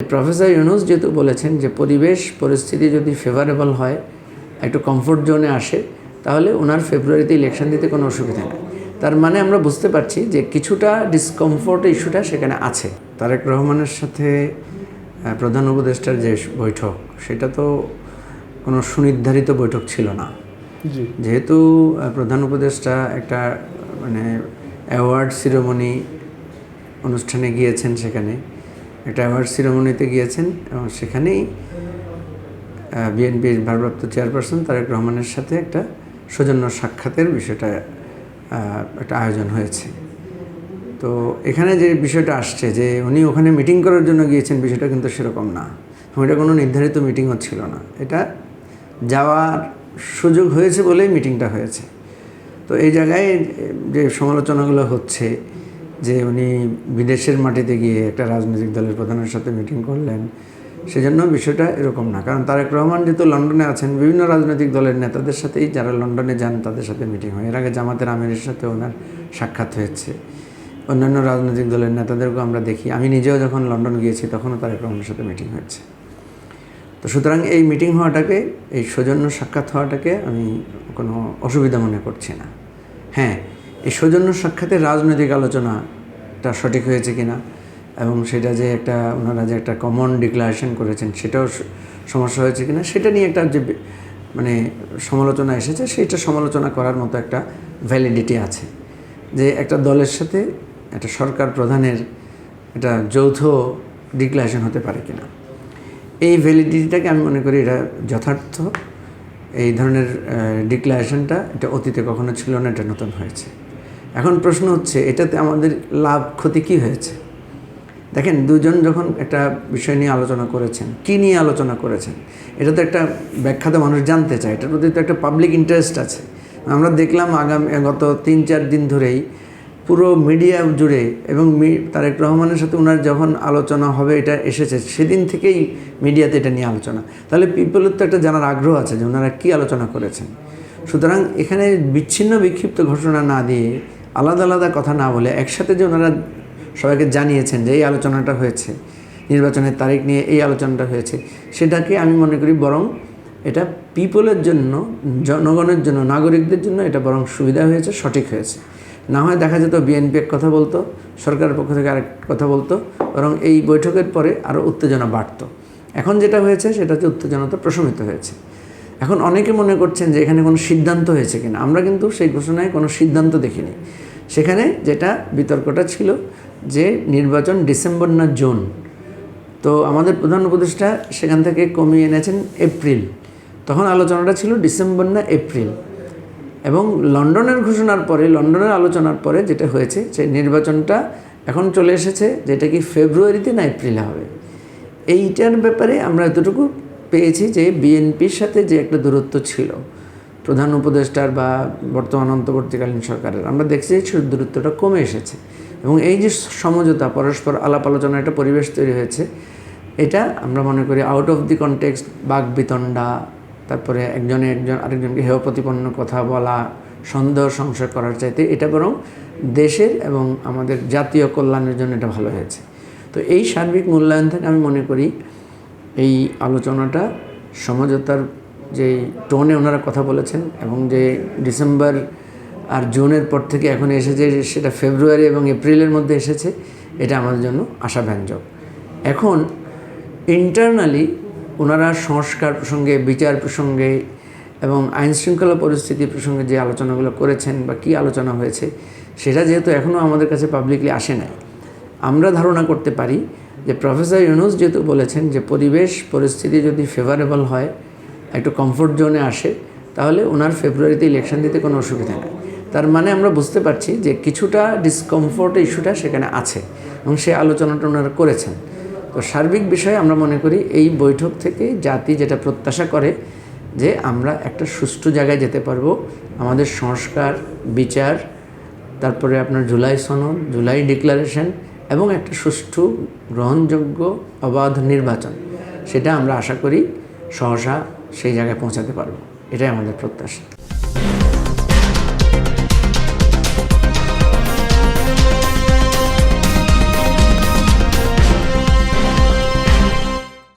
Professor Yunus যেহেতু বলেছেন যে পরিবেশ পরিস্থিতি যদি ফেভারেবল হয় একটু কমফোর্ট জোনে আসে তাহলে ওনার ফেব্রুয়ারিতে ইলেকশন দিতে কোনো অসুবিধা নেই। তার মানে আমরা বুঝতে পারছি যে কিছুটা ডিসকমফোর্ট ইস্যুটা সেখানে আছে। তারেক রহমানের সাথে প্রধান উপদেষ্টার যে বৈঠক সেটা তো কোনো সুনির্ধারিত বৈঠক ছিল না। যেহেতু প্রধান উপদেষ্টা একটা মানে অ্যাওয়ার্ড সিরোমনি অনুষ্ঠানে গিয়েছেন সেখানে অ্যাওয়ার্ড সিরোমনিতে গিয়েছেন এবং সেখানেই বিএনপির ভারপ্রাপ্ত চেয়ারপারসন তারেক রহমানের সাথে একটা সৌজন্য সাক্ষাতের বিষয়টা একটা আয়োজন হয়েছে। তো এখানে যে বিষয়টা আসছে যে উনি ওখানে মিটিং করার জন্য গিয়েছেন, বিষয়টা কিন্তু সেরকম না। এটা কোনো নির্ধারিত মিটিংও ছিল না। এটা যাওয়ার সুযোগ হয়েছে বলেই মিটিংটা হয়েছে। তো এই জায়গায় যে সমালোচনাগুলো হচ্ছে যে উনি বিদেশের মাটিতে গিয়ে একটা রাজনৈতিক দলের প্রধানের সাথে মিটিং করলেন, সেজন্য বিষয়টা এরকম না। কারণ তারেক রহমান যেহেতু লন্ডনে আছেন, বিভিন্ন রাজনৈতিক দলের নেতাদের সাথেই যারা লন্ডনে যান, তাদের সাথে মিটিং হয়। এর আগে জামাতের আমিরের সাথে ওনার সাক্ষাৎ হয়েছে। অন্যান্য রাজনৈতিক দলের নেতাদেরকেও আমরা দেখি। আমি নিজেও যখন লন্ডন গিয়েছি, তখনও তারেক রহমানের সাথে মিটিং হয়েছে। তো সুতরাং এই মিটিং হওয়াটাকে, এই সৌজন্য সাক্ষাৎ হওয়াটাকে আমি কোনো অসুবিধা মনে করছি না। হ্যাঁ এই সৌজন্য সাক্ষাতে রাজনৈতিক আলোচনাটা সঠিক হয়েছে কিনা? এবং সেটা যে একটা, ওনারা যে একটা কমন ডিক্লারেশন করেছেন, সেটাও সমস্যা হয়েছে কিনা? সেটা নিয়ে একটা যে মানে সমালোচনা এসেছে, সেইটা সমালোচনা করার মতো একটা ভ্যালিডিটি আছে। যে একটা দলের সাথে একটা সরকার প্রধানের একটা যৌথ ডিক্লারেশন হতে পারে কিনা? এই ভ্যালিডিটিটাকে আমি মনে করি এটা যথার্থ। এই ধরনের ডিক্লারেশনটা এটা অতীতে কখনো ছিল না, এটা নতুন হয়েছে। এখন প্রশ্ন হচ্ছে, এটাতে আমাদের লাভ, ক্ষতি কী হয়েছে? দেখেন, দুজন যখন একটা বিষয় নিয়ে আলোচনা করেছেন, কী নিয়ে আলোচনা করেছেন? এটা তো একটা ব্যাখ্যাতে মানুষ জানতে চায়, এটার প্রতি তো একটা পাবলিক ইন্টারেস্ট আছে। আমরা দেখলাম আগামী, গত তিন চার দিন ধরেই পুরো মিডিয়া জুড়ে এবং তারেক রহমানের সাথে ওনার যখন আলোচনা হবে, এটা এসেছে, সেদিন থেকেই মিডিয়াতে এটা নিয়ে আলোচনা। তাহলে পিপলের তো একটা জানার আগ্রহ আছে যে ওনারা কী আলোচনা করেছেন। সুতরাং এখানে বিচ্ছিন্ন বিক্ষিপ্ত ঘটনা না দিয়ে আলাদা আলাদা কথা না বলে একসাথে যে ওনারা সবাইকে জানিয়েছেন যে এই আলোচনাটা হয়েছে, নির্বাচনের তারিখ নিয়ে এই আলোচনাটা হয়েছে, সেটাকে আমি মনে করি বরং এটা পিপলের জন্য, জনগণের জন্য, নাগরিকদের জন্য এটা বরং সুবিধা হয়েছে, সঠিক হয়েছে। না হয় দেখা যেত বিএনপি এক কথা বলতো, সরকারের পক্ষ থেকে আরেক কথা বলতো, বরং এই বৈঠকের পরে আরও উত্তেজনা বাড়তো। এখন যেটা হয়েছে, সেটা হচ্ছে উত্তেজনাটা প্রশমিত হয়েছে। এখন অনেকে মনে করছেন যে এখানে কোনো সিদ্ধান্ত হয়েছে কিনা। আমরা কিন্তু সেই ঘোষণায় কোনো সিদ্ধান্ত দেখিনি। সেখানে যেটা বিতর্কটা ছিল যে নির্বাচন ডিসেম্বর না জুন। তো আমাদের প্রধান উপদেষ্টা সেখান থেকে কমিয়ে এনেছেন এপ্রিল। তখন আলোচনাটা ছিল ডিসেম্বর না এপ্রিল। এবং লন্ডনের ঘোষণার পরে, লন্ডনের আলোচনার পরে যেটা হয়েছে, সেই নির্বাচনটা এখন চলে এসেছে, যেটা কি ফেব্রুয়ারিতে না এপ্রিলে হবে। এইটার ব্যাপারে আমরা এতটুকু পেয়েছি যে বিএনপির সাথে যে একটা দূরত্ব ছিল। প্রধান উপদেষ্টার বা বর্তমান অন্তর্বর্তীকালীন সরকারের। আমরা দেখছি যে সেই দূরত্বটা কমে এসেছে এবং এই যে সমঝোতা, পরস্পর আলাপ আলোচনা, একটা পরিবেশ তৈরি হয়েছে, এটা আমরা মনে করি আউট অফ দি কনটেক্সট বাক বিতণ্ডা, তারপরে একজনে একজন, আরেকজনকে হেয় প্রতিপন্ন কথা বলা, সন্দেহ সংশয় করার চাইতে এটা বরং দেশের এবং আমাদের জাতীয় কল্যাণের জন্য এটা ভালো হয়েছে। তো এই সার্বিক মূল্যায়ন থেকে আমি মনে করি এই আলোচনাটা সমঝোতার যে টোনে ওনারা কথা বলেছেন এবং যে ডিসেম্বর আর জুনের পর থেকে এখন এসেছে সেটা ফেব্রুয়ারি এবং এপ্রিলের মধ্যে এসেছে, এটা আমাদের জন্য আশাব্যঞ্জক। এখন ইন্টারনালি ওনারা সংস্কার প্রসঙ্গে, বিচার প্রসঙ্গে এবং আইন শৃঙ্খলা পরিস্থিতি প্রসঙ্গে যে আলোচনাগুলো করেছেন বা কী আলোচনা হয়েছে, সেটা যেহেতু এখনও আমাদের কাছে পাবলিকলি আসে নাই। আমরা ধারণা করতে পারি যে প্রফেসর ইউনুস যেহেতু বলেছেন যে পরিবেশ, পরিস্থিতি যদি ফেভারেবল হয় একটু কমফোর্ট জোনে আসে, তাহলে ওনার ফেব্রুয়ারিতে ইলেকশন দিতে কোনো অসুবিধা নেই। তার মানে আমরা বুঝতে পারছি যে কিছুটা ডিসকমফোর্ট ইস্যুটা সেখানে আছে এবং সেই আলোচনাটা ওনারা করেছেন। তো সার্বিক বিষয়ে আমরা মনে করি এই বৈঠক থেকে জাতি যেটা প্রত্যাশা করে যে আমরা একটা সুষ্ঠু জায়গায় যেতে পারব, আমাদের সংস্কার, বিচার, তারপরে আপনার জুলাই সনদ, জুলাই ডিক্লারেশন এবং একটা সুষ্ঠু, গ্রহণযোগ্য, অবাধ নির্বাচন। সেটা আমরা আশা করি সহসা সেই জায়গায় পৌঁছাতে পারব। এটাই আমাদের প্রত্যাশা।